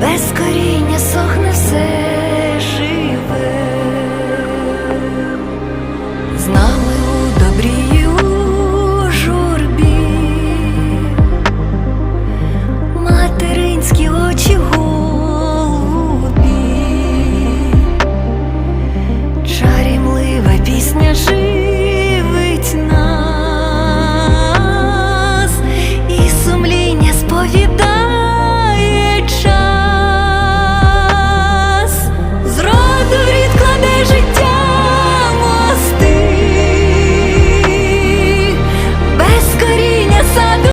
без коріння сохне все живе, з нами у добрій у журбі, материнські очі голубі, чарімлива пісня.